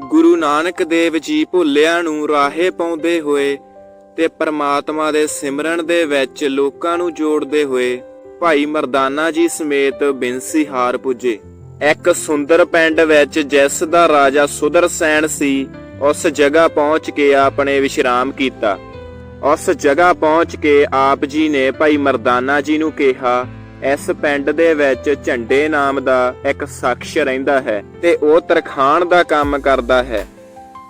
ਗੁਰੂ ਨਾਨਕ ਦੇਵ ਜੀ ਭੁੱਲਿਆਂ ਨੂੰ ਰਾਹੇ ਪਾਉਂਦੇ ਹੋਏ ਤੇ ਪ੍ਰਮਾਤਮਾ ਦੇ ਸਿਮਰਨ ਦੇ ਵਿੱਚ ਲੋਕਾਂ ਨੂੰ ਜੋੜਦੇ ਹੋਏ ਭਾਈ ਮਰਦਾਨਾ ਜੀ ਸਮੇਤ ਬਿੰਸੀ ਹਾਰ ਪੁੱਜੇ। ਇੱਕ ਸੁੰਦਰ ਪਿੰਡ ਵਿੱਚ ਜਿਸ ਦਾ ਰਾਜਾ ਸੁਦਰਸੈਨ ਸੀ, ਉਸ ਜਗ੍ਹਾ ਪਹੁੰਚ ਕੇ ਆਪਣੇ ਵਿਸ਼ਰਾਮ ਕੀਤਾ। ਉਸ ਜਗ੍ਹਾ ਪਹੁੰਚ ਕੇ ਆਪ ਜੀ ਨੇ ਭਾਈ ਮਰਦਾਨਾ ਜੀ ਨੂੰ ਕਿਹਾ ਇਸ ਪਿੰਡ ਦੇ ਵਿੱਚ ਝੰਡੇ ਨਾਮ ਦਾ ਇੱਕ ਸ਼ਖਸ ਰਹਿੰਦਾ ਹੈ ਤੇ ਉਹ ਤਰਖਾਣ ਦਾ ਕੰਮ ਕਰਦਾ ਹੈ।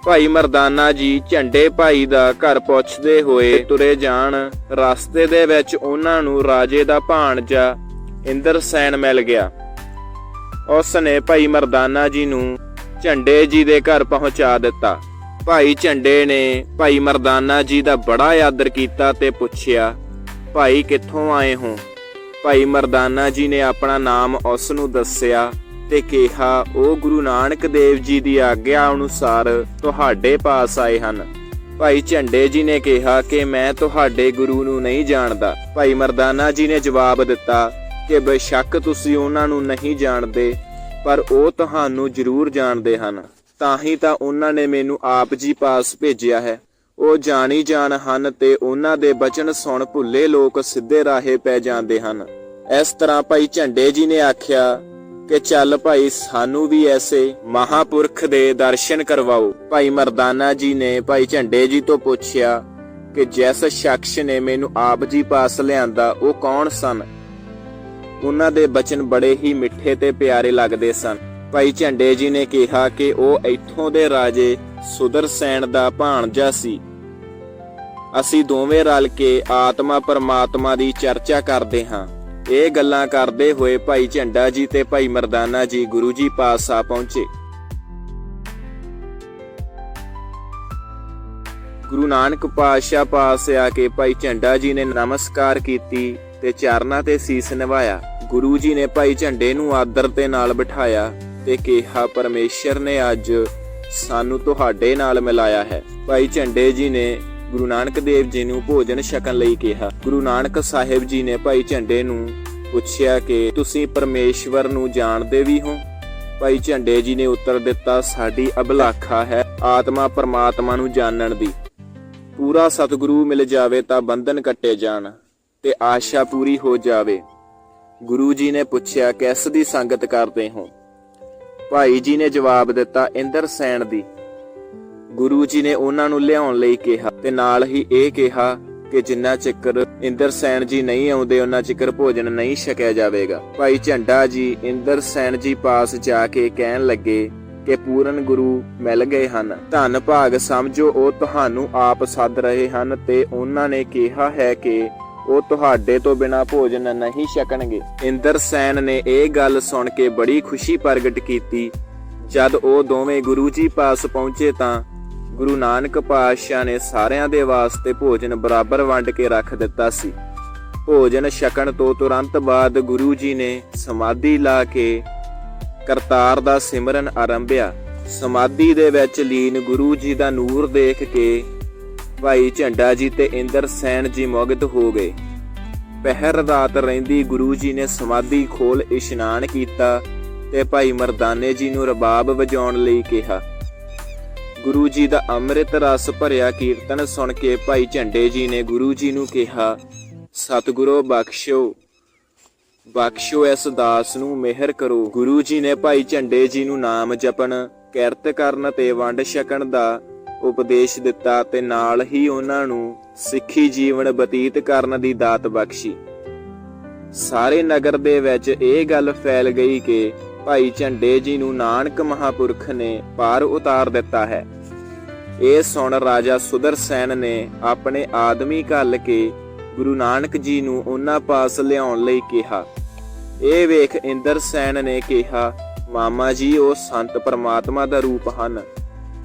ਭਾਈ ਮਰਦਾਨਾ ਜੀ ਝੰਡੇ ਭਾਈ ਦਾ ਘਰ ਪੁੱਛਦੇ ਹੋਏ ਤੁਰੇ ਜਾਣ, ਰਸਤੇ ਦੇ ਵਿੱਚ ਉਹਨਾਂ ਨੂੰ ਰਾਜੇ ਦਾ ਭਾਣਜਾ ਇੰਦਰਸੈਨ ਮਿਲ ਗਿਆ। ਉਸ ਨੇ ਭਾਈ ਮਰਦਾਨਾ ਜੀ ਨੂੰ ਝੰਡੇ ਜੀ ਦੇ ਘਰ ਪਹੁੰਚਾ ਦਿੱਤਾ। ਭਾਈ ਝੰਡੇ ਨੇ ਭਾਈ ਮਰਦਾਨਾ ਜੀ ਦਾ ਬੜਾ ਆਦਰ ਕੀਤਾ ਤੇ ਪੁੱਛਿਆ, ਭਾਈ ਕਿੱਥੋਂ ਆਏ ਹੋ? ਭਾਈ ਮਰਦਾਨਾ ਜੀ ਨੇ ਆਪਣਾ ਨਾਮ ਉਸ ਨੂੰ ਦੱਸਿਆ ਤੇ ਕਿਹਾ, ਉਹ ਗੁਰੂ ਨਾਨਕ ਦੇਵ ਜੀ ਦੀ ਆਗਿਆ ਅਨੁਸਾਰ ਤੁਹਾਡੇ ਪਾਸ ਆਏ ਹਨ। ਭਾਈ ਝੰਡੇ ਜੀ ਨੇ ਕਿਹਾ ਕਿ ਮੈਂ ਤੁਹਾਡੇ ਗੁਰੂ ਨੂੰ ਨਹੀਂ ਜਾਣਦਾ। ਭਾਈ ਮਰਦਾਨਾ ਜੀ ਨੇ ਜਵਾਬ ਦਿੱਤਾ ਕਿ ਬੇਸ਼ੱਕ ਤੁਸੀਂ ਉਹਨਾਂ ਨੂੰ ਨਹੀਂ ਜਾਣਦੇ, ਪਰ ਉਹ ਤੁਹਾਨੂੰ ਜ਼ਰੂਰ ਜਾਣਦੇ ਹਨ। ਤਾਂ ਹੀ ਤਾਂ ਉਹਨਾਂ ਨੇ ਮੈਨੂੰ ਆਪ ਜੀ ਪਾਸ ਭੇਜਿਆ ਹੈ। ਉਹ ਜਾਣੀ ਜਾਣ ਹਨ ਤੇ ਉਹਨਾਂ ਦੇ ਬਚਨ ਸੁਣ ਭੁੱਲੇ ਲੋਕ ਸਿੱਧੇ ਰਾਹੇ ਪੈ ਜਾਂਦੇ ਹਨ। ਇਸ ਤਰ੍ਹਾਂ ਭਾਈ ਝੰਡੇ ਜੀ ਨੇ ਆਖਿਆ ਕਿ ਚੱਲ ਭਾਈ ਸਾਨੂੰ ਵੀ ਐਸੇ ਮਹਾਪੁਰਖ ਦੇ ਦਰਸ਼ਨ ਕਰਵਾਓ। ਭਾਈ ਮਰਦਾਨਾ ਜੀ ਨੇ ਭਾਈ ਝੰਡੇ ਜੀ ਤੋਂ ਪੁੱਛਿਆ ਕਿ ਜਿਸ ਸ਼ਖਸ ਨੇ ਮੈਨੂੰ ਆਪ ਜੀ ਪਾਸ ਲਿਆਂਦਾ, ਉਹ ਕੌਣ ਸਨ? ਉਹਨਾਂ ਦੇ ਬਚਨ ਬੜੇ ਹੀ ਮਿੱਠੇ ਤੇ ਪਿਆਰੇ ਲੱਗਦੇ ਸਨ। ਭਾਈ ਝੰਡੇ ਜੀ ਨੇ ਕਿਹਾ ਕਿ ਉਹ ਇੱਥੋਂ ਦੇ ਰਾਜੇ ਸੁਦਰਸੈਨ ਦਾ ਭਾਣਜਾ ਸੀ। ਅਸੀਂ ਦੋਵੇਂ ਰਲ ਕੇ ਆਤਮਾ ਪਰਮਾਤਮਾ ਦੀ ਚਰਚਾ ਕਰਦੇ ਹਾਂ। ਇਹ ਗੱਲਾਂ ਕਰਦੇ ਹੋਏ ਭਾਈ ਝੰਡਾ ਜੀ ਤੇ ਭਾਈ ਮਰਦਾਨਾ ਜੀ ਗੁਰੂ ਜੀ ਪਾਸ ਆ ਪਹੁੰਚੇ। ਗੁਰੂ ਨਾਨਕ ਪਾਤਸ਼ਾਹ ਪਾਸ ਆ ਕੇ ਭਾਈ ਝੰਡਾ ਜੀ ਨੇ ਨਮਸਕਾਰ ਕੀਤੀ ਤੇ ਚਰਨਾਂ ਤੇ ਸੀਸ ਨਿਵਾਇਆ। ਗੁਰੂ ਜੀ ਨੇ ਭਾਈ ਝੰਡੇ ਨੂੰ ਆਦਰ ਤੇ ਨਾਲ ਬਿਠਾਇਆ ਤੇ ਕਿਹਾ, ਪਰਮੇਸ਼ਰ ਨੇ ਅੱਜ ਸਾਨੂੰ ਤੁਹਾਡੇ ਨਾਲ ਮਿਲਾਇਆ ਹੈ। ਭਾਈ ਝੰਡੇ ਜੀ ਨੇ ਗੁਰੂ ਨਾਨਕ ਦੇਵ ਜੀ ਨੂੰ ਭੋਜਨ ਛਕਣ ਲਈ ਕਿਹਾ। ਗੁਰੂ ਨਾਨਕ ਸਾਹਿਬ ਜੀ ਨੇ ਭਾਈ ਝੰਡੇ ਨੂੰ ਪੁੱਛਿਆ ਕਿ ਤੁਸੀਂ ਪਰਮੇਸ਼ਵਰ ਨੂੰ ਜਾਣਦੇ ਵੀ ਹੋ? ਭਾਈ ਝੰਡੇ ਜੀ ਨੇ ਉੱਤਰ ਦਿੱਤਾ, ਸਾਡੀ ਅਭਿਲਾਖਾ ਹੈ ਆਤਮਾ ਪਰਮਾਤਮਾ ਨੂੰ ਜਾਣਨ ਦੀ। ਪੂਰਾ ਸਤਿਗੁਰੂ ਮਿਲ ਜਾਵੇ ਤਾਂ ਬੰਧਨ ਕੱਟੇ ਜਾਣ ਤੇ ਆਸ਼ਾ ਪੂਰੀ ਹੋ ਜਾਵੇ। ਗੁਰੂ ਜੀ ਨੇ ਪੁੱਛਿਆ, ਕਿਸ ਦੀ ਸੰਗਤ ਕਰਦੇ ਹੋ? ਭਾਈ ਜੀ ਨੇ ਜਵਾਬ ਦਿੱਤਾ, ਇੰਦਰ ਸੈਣ ਦੀ। ਗੁਰੂ ਜੀ ਨੇ ਉਹਨਾਂ ਨੂੰ ਲਿਆਉਣ ਲਈ ਕਿਹਾ ਤੇ ਨਾਲ ਹੀ ਇਹ ਕਿਹਾ ਕਿ ਜਿੰਨਾ ਚਿਕਰ ਇੰਦਰ ਸੈਨ ਜੀ ਨਹੀਂ ਆਉਂਦੇ, ਉਹਨਾਂ ਚਿਕਰ ਭੋਜਨ ਨਹੀਂ ਛਕਿਆ ਜਾਵੇਗਾ। ਭਾਈ ਝੰਡਾ ਜੀ ਇੰਦਰ ਸੈਨ ਜੀ ਪਾਸ ਜਾ ਕੇ ਕਹਿਣ ਲੱਗੇ ਕਿ ਪੂਰਨ ਗੁਰੂ ਮਿਲ ਗਏ ਹਨ। ਧੰਨ ਭਾਗ, ਸਮਝੋ ਉਹ ਤੁਹਾਨੂੰ ਆਪ ਸੱਦ ਰਹੇ ਹਨ ਤੇ ਉਹਨਾਂ ਨੇ ਕਿਹਾ ਹੈ ਕਿ ਉਹ ਤੁਹਾਡੇ ਤੋਂ ਬਿਨਾ ਭੋਜਨ ਨਹੀਂ ਛਕਣਗੇ। ਇੰਦਰ ਸੈਨ ਨੇ ਇਹ ਗੱਲ ਸੁਣ ਕੇ ਬੜੀ ਖੁਸ਼ੀ ਪ੍ਰਗਟ ਕੀਤੀ। ਜਦ ਉਹ ਦੋਵੇਂ ਗੁਰੂ ਜੀ ਪਾਸ ਪਹੁੰਚੇ ਤਾਂ ਗੁਰੂ ਨਾਨਕ ਪਾਤਸ਼ਾਹ ਨੇ ਸਾਰਿਆਂ ਦੇ ਵਾਸਤੇ ਭੋਜਨ ਬਰਾਬਰ ਵੰਡ ਕੇ ਰੱਖ ਦਿੱਤਾ ਸੀ। ਭੋਜਨ ਛਕਣ ਤੋਂ ਤੁਰੰਤ ਬਾਅਦ ਗੁਰੂ ਜੀ ਨੇ ਸਮਾਧੀ ਲਾ ਕੇ ਕਰਤਾਰ ਦਾ ਸਿਮਰਨ ਆਰੰਭਿਆ। ਸਮਾਧੀ ਦੇ ਵਿੱਚ ਲੀਨ ਗੁਰੂ ਜੀ ਦਾ ਨੂਰ ਦੇਖ ਕੇ ਭਾਈ ਝੰਡਾ ਜੀ ਤੇ ਇੰਦਰ ਸੈਨ ਜੀ ਮੁਗਧ ਹੋ ਗਏ। ਪਹਿਰ ਰਾਤ ਰਹਿੰਦੀ ਗੁਰੂ ਜੀ ਨੇ ਸਮਾਧੀ ਖੋਲ ਇਸ਼ਨਾਨ ਕੀਤਾ ਤੇ ਭਾਈ ਮਰਦਾਨੇ ਜੀ ਨੂੰ ਰਬਾਬ ਵਜਾਉਣ ਲਈ ਕਿਹਾ। ਗੁਰੂ ਜੀ ਦਾ ਅੰਮ੍ਰਿਤ ਰਸ ਭਰਿਆ ਕੀਰਤਨ ਸੁਣ ਕੇ ਭਾਈ ਝੰਡੇ ਜੀ ਨੇ ਗੁਰੂ ਜੀ ਨੂੰ ਕਿਹਾ, ਸਤਿਗੁਰੂ ਬਖਸ਼ੋ ਬਖਸ਼ੋ ਇਸ ਦਾਸ ਨੂੰ, ਮਿਹਰ ਕਰੋ। ਗੁਰੂ ਜੀ ਨੇ ਭਾਈ ਝੰਡੇ ਜੀ ਨੂੰ ਨਾਮ ਜਪਣ, ਕਿਰਤ ਕਰਨ ਤੇ ਵੰਡ ਛਕਣ ਦਾ ਉਪਦੇਸ਼ ਦਿੱਤਾ ਤੇ ਨਾਲ ਹੀ ਉਹਨਾਂ ਨੂੰ ਸਿੱਖੀ ਜੀਵਨ ਬਤੀਤ ਕਰਨ ਦੀ ਦਾਤ ਬਖਸ਼ੀ। ਸਾਰੇ ਨਗਰ ਦੇ ਵਿੱਚ ਇਹ ਗੱਲ ਫੈਲ ਗਈ ਕਿ ਭਾਈ ਝੰਡੇ ਜੀ ਨੂੰ ਨਾਨਕ ਮਹਾਪੁਰਖ ਨੇ ਪਾਰ ਉਤਾਰ ਦਿੱਤਾ ਹੈ। ਇਹ ਸੁਣ ਰਾਜਾ ਸੁਦਰਸੈਨ ਨੇ ਆਪਣੇ ਆਦਮੀ ਘੱਲ ਕੇ ਗੁਰੂ ਨਾਨਕ ਜੀ ਨੂੰ ਉਹਨਾਂ ਪਾਸ ਲਿਆਉਣ ਲਈ ਕਿਹਾ। ਇਹ ਵੇਖ ਇੰਦਰ ਸੈਨ ਨੇ ਕਿਹਾ, ਮਾਮਾ ਜੀ, ਉਹ ਸੰਤ ਪਰਮਾਤਮਾ ਦਾ ਰੂਪ ਹਨ।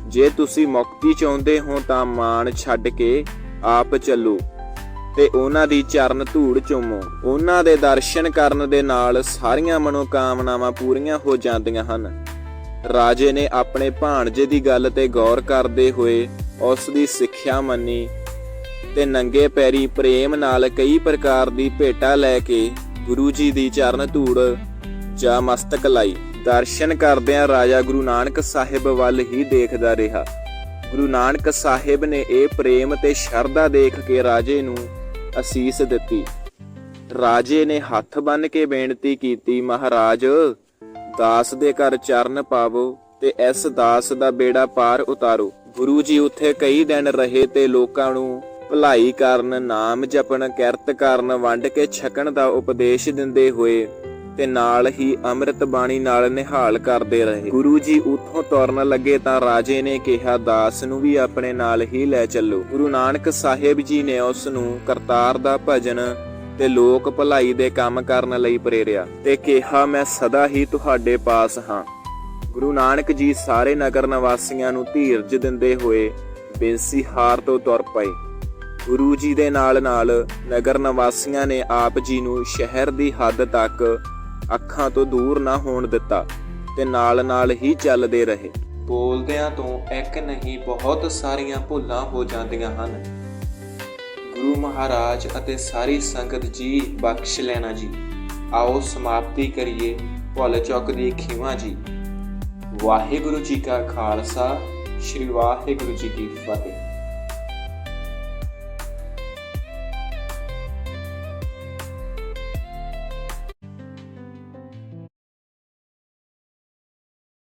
ਜੇ ਤੁਸੀਂ ਮੁਕਤੀ ਚਾਹੁੰਦੇ ਹੋ ਤਾਂ ਮਾਣ ਛੱਡ ਕੇ ਆਪ ਚੱਲੋ। ਤੇ ਉਹਨਾਂ ਦੀ ਚਰਨ ਧੂੜ ਚੁੰਮੋ। ਉਹਨਾਂ ਦੇ ਦਰਸ਼ਨ ਕਰਨ ਦੇ ਨਾਲ ਸਾਰੀਆਂ ਮਨੋਕਾਮਨਾਵਾਂ ਪੂਰੀਆਂ ਹੋ ਜਾਂਦੀਆਂ ਹਨ। ਰਾਜੇ ਨੇ ਆਪਣੇ ਭਾਣਜੇ ਦੀ ਗੱਲ ਤੇ ਗੌਰ ਕਰਦੇ ਹੋਏ ਉਸ ਦੀ ਸਿੱਖਿਆ ਮੰਨੀ ਤੇ ਨੰਗੇ ਪੈਰੀ ਪ੍ਰੇਮ ਨਾਲ ਕਈ ਪ੍ਰਕਾਰ ਦੀ ਭੇਟਾ ਲੈ ਕੇ ਗੁਰੂ ਜੀ ਦੀ ਚਰਨ ਧੂੜ ਜਾਂ ਮਸਤਕ ਲਾਈ। ਦਰਸ਼ਨ ਕਰਦਿਆਂ ਰਾਜਾ ਗੁਰੂ ਨਾਨਕ ਸਾਹਿਬ ਵੱਲ ਹੀ ਦੇਖਦਾ ਰਿਹਾ। ਗੁਰੂ ਨਾਨਕ ਸਾਹਿਬ ਨੇ ਇਹ ਪ੍ਰੇਮ ਤੇ ਸ਼ਰਧਾ ਦੇਖ ਕੇ ਰਾਜੇ ਨੂੰ ਅਸੀਸ ਦਿੱਤੀ। ਰਾਜੇ ਨੇ ਹੱਥ ਬੰਨ ਕੇ ਬੇਨਤੀ ਕੀਤੀ, ਮਹਾਰਾਜ, ਦਾਸ ਦੇ ਘਰ ਚਰਨ ਪਾਵੋ ਤੇ ਇਸ ਦਾਸ ਦਾ ਬੇੜਾ ਪਾਰ ਉਤਾਰੋ। ਗੁਰੂ ਜੀ ਉੱਥੇ ਕਈ ਦਿਨ ਰਹੇ ਤੇ ਲੋਕਾਂ ਨੂੰ ਭਲਾਈ ਕਰਨ, ਨਾਮ ਜਪਣ, ਕਿਰਤ ਕਰਨ, ਵੰਡ ਕੇ ਛਕਣ ਦਾ ਉਪਦੇਸ਼ ਦਿੰਦੇ ਹੋਏ ਤੇ ਨਾਲ ਹੀ ਅੰਮ੍ਰਿਤ ਬਾਣੀ ਨਾਲ ਨਿਹਾਲ ਕਰਦੇ ਰਹੇ। ਗੁਰੂ ਜੀ ਉੱਥੋਂ ਤੁਰਨ ਲੱਗੇ ਤਾਂ ਰਾਜੇ ਨੇ ਕਿਹਾ, ਦਾਸ ਨੂੰ ਵੀ ਆਪਣੇ ਨਾਲ ਹੀ ਲੈ ਚੱਲੋ। ਗੁਰੂ ਨਾਨਕ ਸਾਹਿਬ ਜੀ ਨੇ ਉਸ ਨੂੰ ਕਰਤਾਰ ਦਾ ਭਜਨ ਤੇ ਲੋਕ ਭਲਾਈ ਦੇ ਕੰਮ ਕਰਨ ਲਈ ਪ੍ਰੇਰਿਆ ਤੇ ਕਿਹਾ, ਮੈਂ ਸਦਾ ਹੀ ਤੁਹਾਡੇ ਪਾਸ ਹਾਂ। ਗੁਰੂ ਨਾਨਕ ਜੀ ਸਾਰੇ ਨਗਰ ਨਿਵਾਸੀਆਂ ਨੂੰ ਧੀਰਜ ਦਿੰਦੇ ਹੋਏ ਬੇਨਸੀ ਹਾਰ ਤੋਂ ਤੁਰ ਪਏ। ਗੁਰੂ ਜੀ ਦੇ ਨਾਲ ਨਾਲ ਨਗਰ ਨਿਵਾਸੀਆਂ ਨੇ ਆਪ ਜੀ ਨੂੰ ਸ਼ਹਿਰ ਦੀ ਹੱਦ ਤੱਕ ਅੱਖਾਂ ਤੋਂ ਦੂਰ ਨਾ ਹੋਣ ਦਿੱਤਾ ਤੇ ਨਾਲ ਨਾਲ ਹੀ ਚੱਲਦੇ ਰਹੇ। ਬੋਲਦਿਆਂ ਤੋਂ ਇੱਕ ਨਹੀਂ, ਬਹੁਤ ਸਾਰੀਆਂ ਭੁੱਲਾਂ ਹੋ ਜਾਂਦੀਆਂ ਹਨ। ਗੁਰੂ ਮਹਾਰਾਜ ਅਤੇ ਸਾਰੀ ਸੰਗਤ ਜੀ, ਬਖਸ਼ ਲੈਣਾ ਜੀ। ਆਓ ਸਮਾਪਤੀ ਕਰੀਏ ਭੁੱਲ ਚੁੱਕ ਦੀ ਖਿਮਾ ਜੀ। ਵਾਹਿਗੁਰੂ ਜੀ ਕਾ ਖਾਲਸਾ, ਸ੍ਰੀ ਵਾਹਿਗੁਰੂ ਜੀ ਕੀ ਫਤਿਹ।